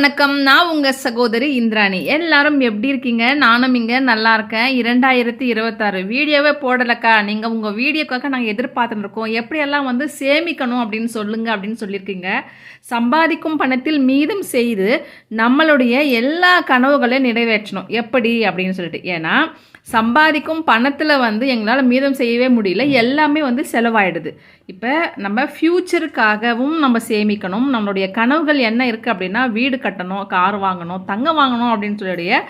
வணக்கம். நான் உங்கள் சகோதரி இந்திராணி. எல்லாரும் எப்படி இருக்கீங்க? நானும் இங்கே நல்லா இருக்கேன். இரண்டாயிரத்தி இருபத்தாறு வீடியோவே போடலக்கா. நீங்கள் உங்கள் வீடியோக்காக நாங்கள் எதிர்பார்த்துட்டு இருக்கோம். எப்படியெல்லாம் வந்து சேமிக்கணும் அப்படின்னு சொல்லுங்க அப்படின்னு சொல்லியிருக்கீங்க. சம்பாதிக்கும் பணத்தில் மீதம் செய்து நம்மளுடைய எல்லா கனவுகளையும் நிறைவேற்றணும். எப்படி? அப்படின்னு சொல்லிட்டு. ஏன்னா சம்பாதிக்கும் பணத்தில் வந்து எங்களால் மீதம் செய்யவே முடியல. எல்லாமே வந்து செலவாயிடுது. இப்போ நம்ம ஃப்யூச்சருக்காகவும் நம்ம சேமிக்கணும். நம்மளுடைய கனவுகள் என்ன இருக்குது அப்படின்னா வீடு கட்டணும் கார் வாங்கணும் தங்கம் வாங்கணும் அப்படின்னு சொல்லிய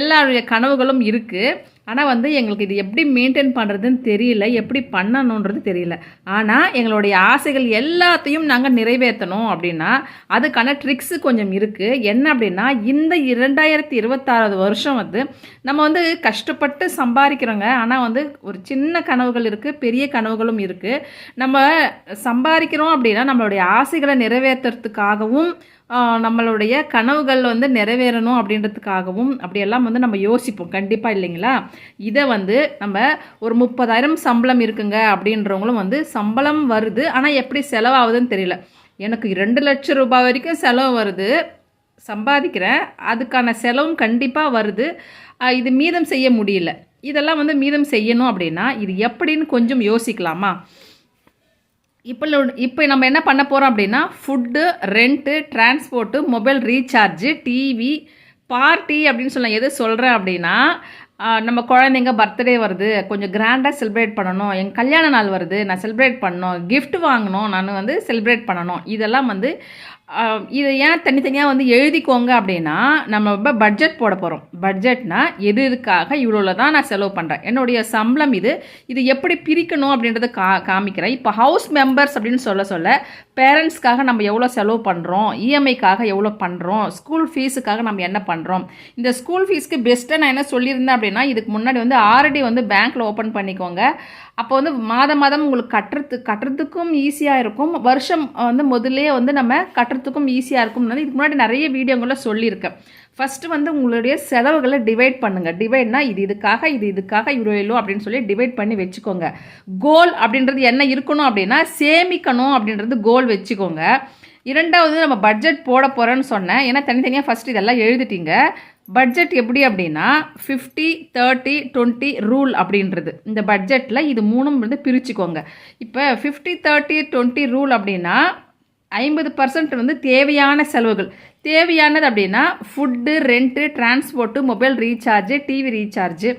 எல்லாருடைய கனவுகளும் இருக்குது ஆனால் வந்து எங்களுக்கு இது எப்படி மெயின்டைன் பண்ணுறதுன்னு தெரியல எப்படி பண்ணணுன்றது தெரியல. ஆனால் எங்களுடைய ஆசைகள் எல்லாத்தையும் நாங்கள் நிறைவேற்றணும் அப்படின்னா அதுக்கான ட்ரிக்ஸு கொஞ்சம் இருக்குது என்ன அப்படின்னா இந்த இரண்டாயிரத்தி இருபத்தாறாவது வருஷம் வந்து நம்ம வந்து கஷ்டப்பட்டு சம்பாதிக்கிறோங்க. ஆனால் வந்து ஒரு சின்ன கனவுகள் இருக்குது பெரிய கனவுகளும் இருக்குது நம்ம சம்பாதிக்கிறோம் அப்படின்னா நம்மளுடைய ஆசைகளை நிறைவேற்றுறதுக்காகவும் நம்மளுடைய கனவுகள் வந்து நிறைவேறணும் அப்படின்றதுக்காகவும் அப்படியெல்லாம் வந்து நம்ம யோசிப்போம். கண்டிப்பாக இல்லைங்களா? இதை வந்து நம்ம ஒரு முப்பதாயிரம் சம்பளம் இருக்குங்க அப்படின்றவங்களும் வந்து சம்பளம் வருது. ஆனால் எப்படி செலவாகுதுன்னு தெரியல. எனக்கு ரெண்டு லட்சம் ரூபாய் வரைக்கும் செலவு வருது. சம்பாதிக்கிறேன். அதுக்கான செலவும் கண்டிப்பாக வருது. இது மீதம் செய்ய முடியல. இதெல்லாம் வந்து மீதம் செய்யணும் அப்படின்னா இது எப்படின்னு கொஞ்சம் யோசிக்கலாமா? இப்போ இப்போ நம்ம என்ன பண்ண போகிறோம் அப்படின்னா food rent transport mobile recharge TV party அப்படின்னு சொல்லலாம் எது சொல்கிறேன் அப்படின்னா நம்ம குழந்தைங்க பர்த்டே வருது கொஞ்சம் கிராண்டாக செலிப்ரேட் பண்ணணும் எங்கள் கல்யாண நாள் வருது நான் செலிப்ரேட் பண்ணணும் கிஃப்ட் வாங்கணும் நான் வந்து செலிப்ரேட் பண்ணணும். இதெல்லாம் வந்து இதை ஏன் தனித்தனியாக வந்து எழுதிக்கோங்க அப்படின்னா நம்ம ரொம்ப பட்ஜெட் போட போகிறோம் பட்ஜெட்னா எது இதுக்காக இவ்வளோ தான் நான் செலவு பண்ணுறேன் என்னுடைய சம்பளம் இது. இது எப்படி பிரிக்கணும் அப்படின்றத கா காமிக்கிறேன். இப்போ ஹவுஸ் மெம்பர்ஸ் அப்படின்னு சொல்ல சொல்ல பேரண்ட்ஸ்க்காக நம்ம எவ்வளோ செலவு பண்ணுறோம் இஎம்ஐக்காக எவ்வளோ பண்ணுறோம் ஸ்கூல் ஃபீஸுக்காக நம்ம என்ன பண்ணுறோம் இந்த ஸ்கூல் ஃபீஸ்க்கு பெஸ்ட்டாக நான் என்ன சொல்லியிருந்தேன் அப்படின்னா இதுக்கு முன்னாடி வந்து ஆல்ரெடி வந்து பேங்க்கில் ஓப்பன் பண்ணிக்கோங்க. அப்போ வந்து மாதம் மாதம் உங்களுக்கு கட்டுறது கட்டுறதுக்கும் ஈஸியாக இருக்கும். வருஷம் வந்து முதல்லே வந்து நம்ம கட்டுறதுக்கும் ஈஸியாக இருக்கும் இதுக்கு முன்னாடி நிறைய வீடியோங்களில் சொல்லியிருக்கேன். ஃபஸ்ட்டு வந்து உங்களுடைய செலவுகளை டிவைட் பண்ணுங்கள் டிவைட்னா இது இதுக்காக இது இதுக்காக இவ்வளோ அப்படின்னு சொல்லி டிவைட் பண்ணி வச்சுக்கோங்க. கோல் அப்படின்றது என்ன இருக்கணும் அப்படின்னா சேமிக்கணும் அப்படின்றது கோல் வச்சுக்கோங்க. இரண்டாவது நம்ம பட்ஜெட் போட போகிறேன்னு சொன்னேன். ஏன்னா தனித்தனியாக ஃபஸ்ட்டு இதெல்லாம் எழுதிட்டீங்க. பட்ஜெட் எப்படி அப்படின்னா ஃபிஃப்டி தேர்ட்டி டுவெண்ட்டி ரூல் அப்படின்றது. இந்த பட்ஜெட்டில் இது மூணும் வந்து பிரிச்சுக்கோங்க. இப்போ ஃபிஃப்டி தேர்ட்டி டுவெண்ட்டி ரூல் அப்படின்னா ஐம்பது பர்சன்ட் வந்து தேவையான செலவுகள். தேவையானது அப்படின்னா food rent transport mobile recharge TV recharge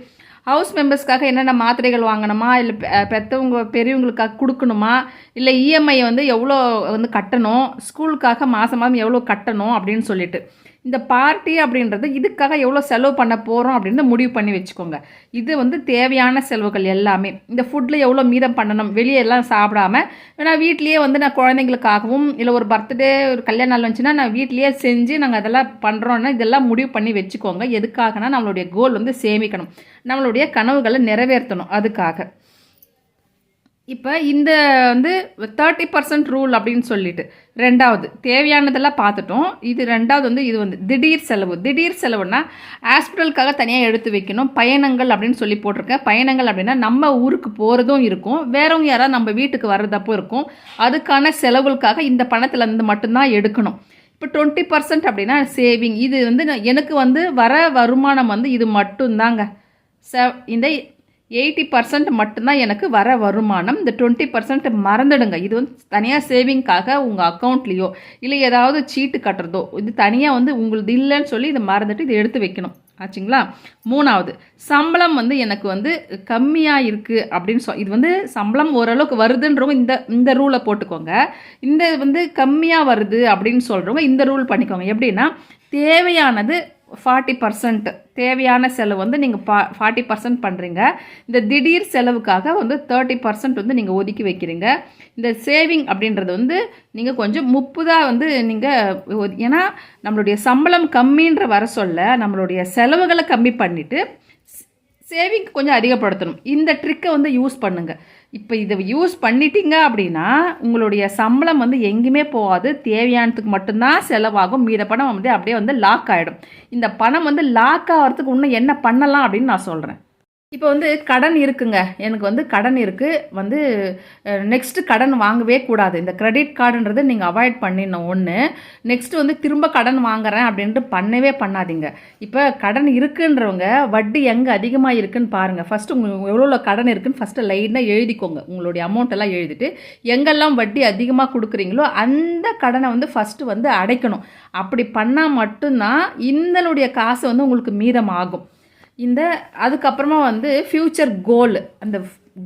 house மெம்பர்ஸ்க்காக என்னென்ன மாத்திரைகள் வாங்கணுமா? இல்லை பெற்றவங்க பெரியவங்களுக்காக கொடுக்கணுமா? இல்லை இஎம்ஐ வந்து எவ்வளோ வந்து கட்டணும்? ஸ்கூலுக்காக மாதம் மாதம் எவ்வளோ கட்டணும்? அப்படின்னு சொல்லிட்டு. இந்த பார்ட்டி அப்படின்றது இதுக்காக எவ்வளோ செலவு பண்ண போகிறோம் அப்படின்னு முடிவு பண்ணி வச்சுக்கோங்க. இது வந்து தேவையான செலவுகள் எல்லாமே. இந்த ஃபுட்டில் எவ்வளோ மீதம் பண்ணணும் வெளியே எல்லாம் சாப்பிடாம ஏன்னா வீட்லேயே வந்து நான் குழந்தைங்களுக்காகவும் இல்லை ஒரு பர்த்டே ஒரு கல்யாண நாள் வந்துச்சுன்னா நான் வீட்லேயே செஞ்சு நாங்கள் அதெல்லாம் பண்ணுறோன்னா இதெல்லாம் முடிவு பண்ணி வச்சுக்கோங்க. எதுக்காகனா நம்மளுடைய கோல் வந்து சேமிக்கணும். நம்மளுடைய கனவுகளை நிறைவேற்றணும் அதுக்காக. இப்போ இந்த வந்து தேர்ட்டி பர்சன்ட் ரூல் அப்படின்னு சொல்லிட்டு. ரெண்டாவது தேவையானதெல்லாம் பார்த்துட்டோம். இது ரெண்டாவது வந்து இது வந்து திடீர் செலவு. திடீர் செலவுனா ஹாஸ்பிட்டலுக்காக தனியாக எடுத்து வைக்கணும். பயணங்கள் அப்படின்னு சொல்லி போட்டிருக்கேன். பயணங்கள் அப்படின்னா நம்ம ஊருக்கு போகிறதும் இருக்கும். வேறவங்க யாராவது நம்ம வீட்டுக்கு வர்றதப்போ இருக்கும். அதுக்கான செலவுகளுக்காக இந்த பணத்தில் இருந்து மட்டும்தான் எடுக்கணும். இப்போ டுவெண்ட்டி பர்சன்ட் அப்படின்னா சேவிங் இது வந்து எனக்கு வந்து வர வருமானம் வந்து இது மட்டும்தாங்க. ச இந்த எயிட்டி பர்சன்ட் மட்டும்தான் எனக்கு வர வருமானம். இந்த டுவெண்ட்டி பர்சன்ட் மறந்துடுங்க. இது வந்து தனியாக சேவிங்காக உங்கள் அக்கௌண்ட்லேயோ இல்லை ஏதாவது சீட்டு கட்டுறதோ இது தனியாக வந்து உங்களுக்கு இல்லைன்னு சொல்லி இதை மறந்துட்டு இதை எடுத்து வைக்கணும். ஆச்சுங்களா? மூணாவது சம்பளம் வந்து எனக்கு வந்து கம்மியாக இருக்குது அப்படின்னு சொ இது வந்து சம்பளம் ஓரளவுக்கு வருதுன்றவங்க இந்த இந்த ரூலை போட்டுக்கோங்க. இந்த வந்து கம்மியாக வருது அப்படின்னு சொல்கிறவங்க இந்த ரூல் பண்ணிக்கோங்க. எப்படின்னா தேவையானது ஃபார்ட்டி பர்சன்ட் தேவையான செலவு வந்து நீங்கள் பா ஃபார்ட்டி பர்சன்ட் பண்ணுறீங்க இந்த திடீர் செலவுக்காக வந்து தேர்ட்டி பர்சன்ட் வந்து நீங்கள் ஒதுக்கி வைக்கிறீங்க. இந்த சேவிங் அப்படின்றது வந்து நீங்கள் கொஞ்சம் முப்புதாக வந்து நீங்கள் ஏன்னா நம்மளுடைய சம்பளம் கம்மின்ற வர சொல்ல நம்மளுடைய செலவுகளை கம்மி பண்ணிவிட்டு சேவிங் கொஞ்சம் அதிகப்படுத்தணும். இந்த ட்ரிக்கை வந்து யூஸ் பண்ணுங்கள் இப்போ இதை யூஸ் பண்ணிட்டீங்க அப்படின்னா உங்களுடைய சம்பளம் வந்து எங்கேயுமே போகாது. தேவையானதுக்கு மட்டும்தான் செலவாகும். மீத பணம் வந்து அப்படியே வந்து லாக் ஆகிடும் இந்த பணம் வந்து லாக் ஆகிறதுக்கு இன்னும் என்ன பண்ணலாம் அப்படின்னு நான் சொல்கிறேன் இப்போ வந்து கடன் இருக்குங்க. எனக்கு வந்து கடன் இருக்குது வந்து நெக்ஸ்ட்டு கடன் வாங்கவே கூடாது. இந்த கிரெடிட் கார்டுன்றது நீங்கள் அவாய்ட் பண்ணிடணும். ஒன்று நெக்ஸ்ட்டு வந்து திரும்ப கடன் வாங்குறேன் அப்படின்ட்டு பண்ணவே பண்ணாதீங்க. இப்போ கடன் இருக்குன்றவங்க வட்டி எங்கே அதிகமாக இருக்குன்னு பாருங்கள் ஃபஸ்ட்டு உங்களுக்கு எவ்வளோ கடன் இருக்குன்னு ஃபஸ்ட்டு லைனாக எழுதிக்கோங்க. உங்களுடைய அமௌண்ட் எல்லாம் எழுதிட்டு எங்கெல்லாம் வட்டி அதிகமாக கொடுக்குறீங்களோ அந்த கடனை வந்து ஃபஸ்ட்டு வந்து அடைக்கணும். அப்படி பண்ணால் மட்டும்தான் இந்தனுடைய காசு வந்து உங்களுக்கு மீதமாகும். இந்த அதுக்கப்புறமா வந்து ஃப்யூச்சர் கோல் அந்த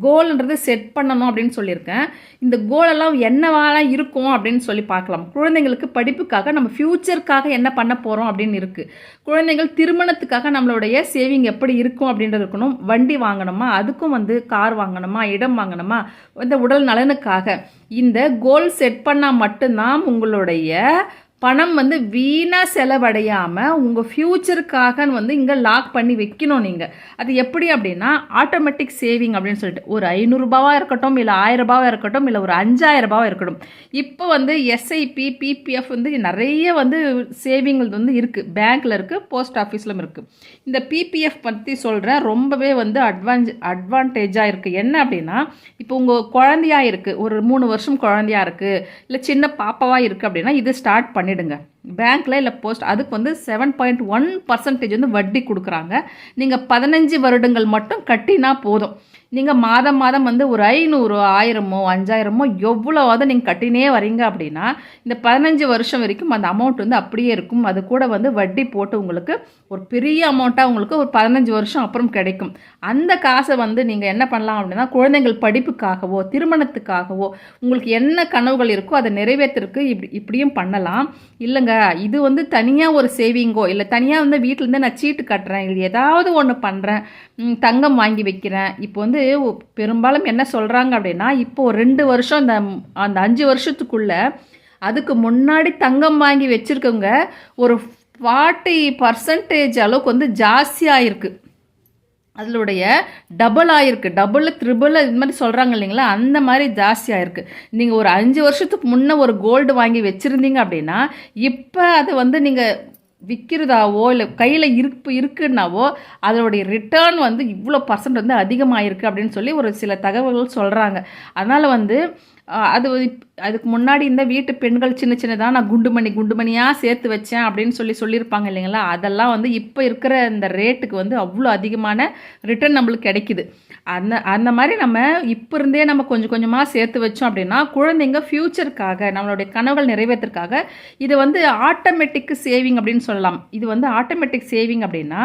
கோல்ன்றது செட் பண்ணணும் அப்படின்னு சொல்லியிருக்கேன். இந்த கோலெல்லாம் என்னவாலாம் இருக்கும் அப்படின்னு சொல்லி பார்க்கலாம். குழந்தைங்களுக்கு படிப்புக்காக நம்ம ஃப்யூச்சருக்காக என்ன பண்ண போகிறோம் அப்படின்னு இருக்குது குழந்தைகள் திருமணத்துக்காக நம்மளுடைய சேவிங் எப்படி இருக்கும் அப்படின்றது இருக்கணும். வண்டி வாங்கணுமா? அதுக்கும் வந்து கார் வாங்கணுமா? இடம் வாங்கணுமா? இந்த உடல் நலனுக்காக. இந்த கோல் செட் பண்ணால் மட்டும்தான் உங்களுடைய பணம் வந்து வீணாக செலவடையாமல் உங்கள் ஃப்யூச்சருக்காக வந்து இங்கே லாக் பண்ணி வைக்கணும் நீங்கள் அது எப்படி அப்படின்னா ஆட்டோமேட்டிக் சேவிங் அப்படின்னு சொல்லிட்டு ஒரு ஐநூறுரூபாவாக இருக்கட்டும் இல்லை ஆயிரரூபாவாக இருக்கட்டும் இல்லை ஒரு அஞ்சாயிரரூபாவாக இருக்கட்டும். இப்போ வந்து எஸ்ஐபி பிபிஎஃப் வந்து நிறைய வந்து சேவிங் வந்து இருக்குது பேங்க்கில் இருக்குது போஸ்ட் ஆஃபீஸ்லும் இருக்குது இந்த பிபிஎஃப் பற்றி சொல்கிறேன் ரொம்பவே வந்து அட்வான்ஸ் அட்வான்டேஜாக இருக்குது என்ன அப்படின்னா இப்போ உங்கள் குழந்தையாக இருக்குது ஒரு மூணு வருஷம் குழந்தையாக இருக்குது இல்லை சின்ன பாப்பாவாக இருக்குது அப்படின்னா இது ஸ்டார்ட் பண்ணி பண்ணிடுங்க. பேங்க்கில் இல்லை போஸ்ட் அதுக்கு வந்து செவன் பாயிண்ட் ஒன் பர்சன்டேஜ் வந்து வட்டி கொடுக்குறாங்க. நீங்கள் பதினஞ்சு வருடங்கள் மட்டும் கட்டினா போதும். நீங்கள் மாதம் மாதம் வந்து ஒரு ஐநூறு ஆயிரமோ அஞ்சாயிரமோ எவ்வளோவாவது நீங்கள் கட்டினே வரீங்க அப்படின்னா இந்த பதினஞ்சு வருஷம் வரைக்கும் அந்த அமௌண்ட் வந்து அப்படியே இருக்கும். அது கூட வந்து வட்டி போட்டு உங்களுக்கு ஒரு பெரிய அமௌண்ட்டாக உங்களுக்கு ஒரு பதினஞ்சு வருஷம் அப்புறம் கிடைக்கும். அந்த காசை வந்து நீங்கள் என்ன பண்ணலாம் அப்படின்னா குழந்தைங்கள் படிப்புக்காகவோ திருமணத்துக்காகவோ உங்களுக்கு என்ன கனவுகள் இருக்கோ அதை நிறைவேற்றுறதுக்கு இப்படி இப்படியும் பண்ணலாம். இல்லைங்க இது வந்து தனியாக ஒரு சேவிங்கோ இல்லை தனியாக வந்து வீட்டிலேருந்து நான் சீட்டு கட்டுறேன் இல்லை ஏதாவது ஒன்று பண்ணுறேன் தங்கம் வாங்கி வைக்கிறேன். இப்போ வந்து பெரும்பாலும் என்ன சொல்கிறாங்க அப்படின்னா இப்போது ரெண்டு வருஷம் அந்த அந்த அஞ்சு வருஷத்துக்குள்ளே அதுக்கு முன்னாடி தங்கம் வாங்கி வச்சுருக்கவங்க ஒரு ஃபார்ட்டி பர்சன்டேஜ் அளவுக்கு வந்து ஜாஸ்தியாக இருக்குது அதனுடைய டபுள் ஆகிருக்கு டபுள் த்ரிபிள் இது மாதிரி சொல்கிறாங்க இல்லைங்களா? அந்த மாதிரி ஜாஸ்தியாகிருக்கு நீங்கள் ஒரு அஞ்சு வருஷத்துக்கு முன்னே ஒரு கோல்டு வாங்கி வச்சுருந்தீங்க அப்படின்னா இப்போ அதை வந்து நீங்கள் விற்கிறதாவோ இல்லை கையில் இருப்பு இருக்குன்னாவோ அதனுடைய ரிட்டர்ன் வந்து இவ்வளோ பர்சன்ட் வந்து அதிகமாகிருக்கு அப்படின்னு சொல்லி ஒரு சில தகவல்கள் சொல்கிறாங்க அதனால் வந்து அது அதுக்கு முன்னாடி இந்த வீட்டு பெண்கள் சின்ன சின்னதாக நான் குண்டுமணி குண்டுமணியாக சேர்த்து வச்சேன் அப்படின்னு சொல்லி சொல்லியிருப்பாங்க இல்லைங்களா? அதெல்லாம் வந்து இப்போ இருக்கிற இந்த ரேட்டுக்கு வந்து அவ்வளோ அதிகமான ரிட்டர்ன் நம்மளுக்கு கிடைக்குது. அந்த அந்த மாதிரி நம்ம இப்போ இருந்தே நம்ம கொஞ்சம் கொஞ்சமாக சேர்த்து வச்சோம் அப்படின்னா குழந்தைங்க ஃப்யூச்சருக்காக நம்மளுடைய கனவுகள் நிறைவேற்றுறதுக்காக இது வந்து ஆட்டோமேட்டிக் சேவிங் அப்படின்னு சொல்லலாம். இது வந்து ஆட்டோமேட்டிக் சேவிங் அப்படின்னா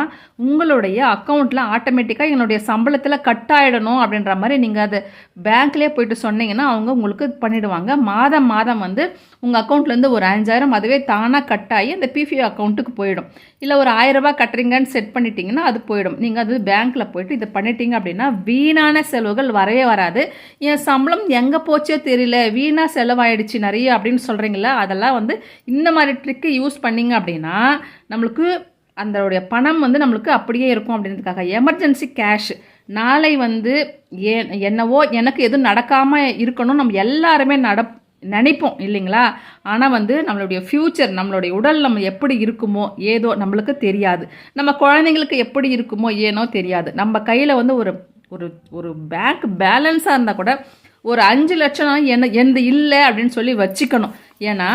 உங்களுடைய அக்கௌண்ட்டில் ஆட்டோமேட்டிக்காக என்னுடைய சம்பளத்தில் கட் ஆகிடணும் அப்படின்ற மாதிரி நீங்கள் அதை பேங்க்லேயே போயிட்டு சொன்னீங்கன்னா அவங்க உங்களுக்கு பண்ணிவிடுவாங்க மாதம் மாதம் வந்து உங்கள் அக்கௌண்ட்லேருந்து ஒரு அஞ்சாயிரம் அதுவே தானாக கட் ஆகி அந்த பிஃபி அக்கௌண்ட்டுக்கு போயிடும். இல்லை ஒரு ஆயிரரூபா கட்டுறீங்கன்னு செட் பண்ணிட்டீங்கன்னா அது போயிடும். நீங்கள் அது பேங்க்கில் போயிட்டு இதை பண்ணிட்டீங்க அப்படின்னா வீணான செலவுகள் வரவே வராது. என் சம்பளம் எங்கே போச்சோ தெரியல. வீணாக செலவாயிடுச்சு நிறைய அப்படின்னு சொல்கிறீங்களா அதெல்லாம் வந்து இந்த மாதிரி ட்ரிக்கு யூஸ் பண்ணிங்க அப்படின்னா நம்மளுக்கு அதோடைய பணம் வந்து நம்மளுக்கு அப்படியே இருக்கும் அப்படின்றதுக்காக. எமர்ஜென்சி கேஷ் நாளை வந்து ஏ என்னவோ எனக்கு எதுவும் நடக்காமல் இருக்கணும். நம்ம எல்லாருமே நட நினைப்போம் இல்லைங்களா? ஆனால் வந்து நம்மளுடைய ஃப்யூச்சர் நம்மளுடைய உடல் நம்ம எப்படி இருக்குமோ ஏதோ நம்மளுக்கு தெரியாது. நம்ம குழந்தைங்களுக்கு எப்படி இருக்குமோ ஏனோ தெரியாது. நம்ம கையில் வந்து ஒரு ஒரு ஒரு பேங்க் பேலன்ஸாக இருந்தால் கூட ஒரு அஞ்சு லட்சம் என்ன எந்த இல்லை அப்படின்னு சொல்லி வச்சுக்கணும். ஏன்னா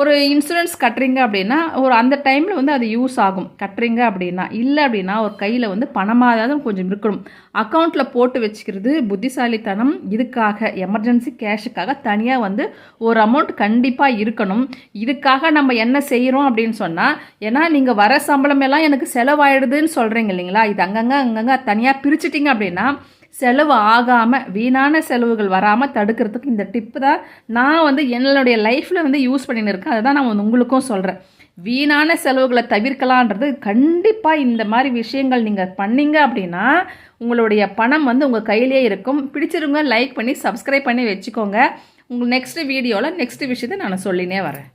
ஒரு இன்சூரன்ஸ் கட்டுறீங்க அப்படின்னா ஒரு அந்த டைமில் வந்து அது யூஸ் ஆகும். கட்டுறீங்க அப்படின்னா இல்லை அப்படின்னா ஒரு கையில் வந்து பணமாக கொஞ்சம் இருக்கணும். அக்கௌண்ட்டில் போட்டு வச்சுக்கிறது புத்திசாலித்தனம். இதுக்காக எமர்ஜென்சி கேஷுக்காக தனியாக வந்து ஒரு அமௌண்ட் கண்டிப்பாக இருக்கணும். இதுக்காக நம்ம என்ன செய்கிறோம் அப்படின்னு சொன்னால் ஏன்னா நீங்கள் வர சம்பளம் எல்லாம் எனக்கு செலவாயிடுதுன்னு சொல்கிறீங்க இல்லைங்களா? இது அங்கங்கே அங்கங்கே தனியாக பிரிச்சிட்டிங்க அப்படின்னா செலவு ஆகாமல் வீணான செலவுகள் வராமல் தடுக்கிறதுக்கு இந்த டிப்பு தான் நான் வந்து என்னுடைய லைஃப்பில் வந்து யூஸ் பண்ணின்னு இருக்கேன் அதை தான் நான் வந்து உங்களுக்கும் சொல்கிறேன் வீணான செலவுகளை தவிர்க்கலான்றது கண்டிப்பாக இந்த மாதிரி விஷயங்கள் நீங்கள் பண்ணீங்க அப்படின்னா உங்களுடைய பணம் வந்து உங்கள் கையிலே இருக்கும். பிடிச்சிருங்க லைக் பண்ணி சப்ஸ்கிரைப் பண்ணி வச்சுக்கோங்க. உங்கள் நெக்ஸ்ட் வீடியோவில் நெக்ஸ்ட் விஷயத்தை நான் சொல்லினே வரேன்.